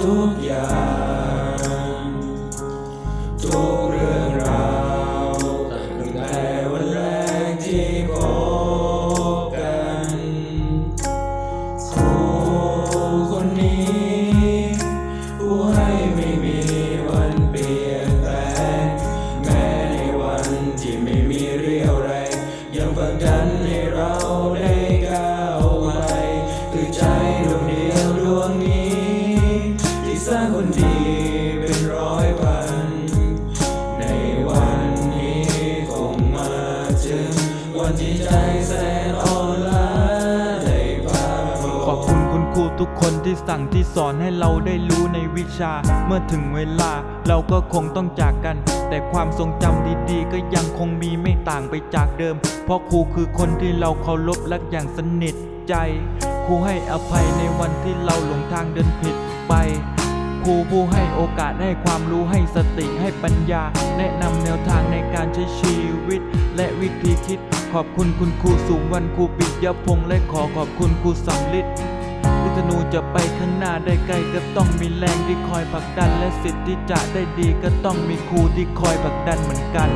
ทุกอย่างทุกเรื่องราวตั้งแต่วันแรกที่พบกันครูคนนี้ผู้ให้ไม่มีวันเปลี่ยนแปลงแม้ในวันที่ไม่มีเรี่ยวแรงยังผลักดันให้เราได้ก้าวไปคือใจ ที่ใจแสนอ่อนล้าได้พาตัว ขอบคุณคุณครูทุกคนที่สั่งที่สอนให้เราได้รู้ในวิชา เมื่อถึงเวลาเราก็คงต้องจากกัน แต่ความทรงจำดีๆ ก็ยังคงมีไม่ต่างไปจากเดิม เพราะครูคือคนที่เราเคารพรักอย่างสนิทใจ ครูให้อภัยในวันที่เราหลงทางเดินผิดไป ครูผู้ให้โอกาสให้ความรู้ให้สติให้ปัญญา แนะนำแนวทางในการใช้ชีวิต และวิธีคิด ขอบคุณคุณครูสูงวันครูปิยพงษ์และขอขอบคุณครูสำลิดพิธนูจะไปข้างหน้าได้ไกลก็ต้องมีแรงที่คอยผลักดัน และสิทธิ์ที่จะได้ดีก็ต้องมีครูที่คอยผลักดันเหมือนกัน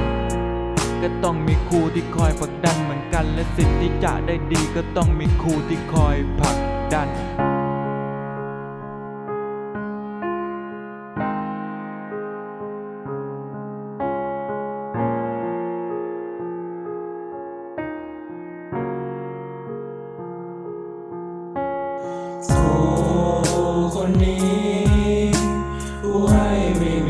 ก็ต้องมีครูที่คอยผลักดันเหมือนกัน และสิทธิ์ที่จะได้ดีก็ต้องมีครูที่คอยผลักดัน คนนี้ผู้ให้ไม่มี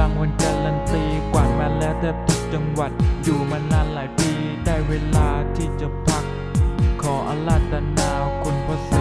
รางวัลการันตีกวาดมาแล้วแทบทุกจังหวัด อยู่มานานหลายปี ได้เวลาที่จะพัก ขออาราธนาคุณพระ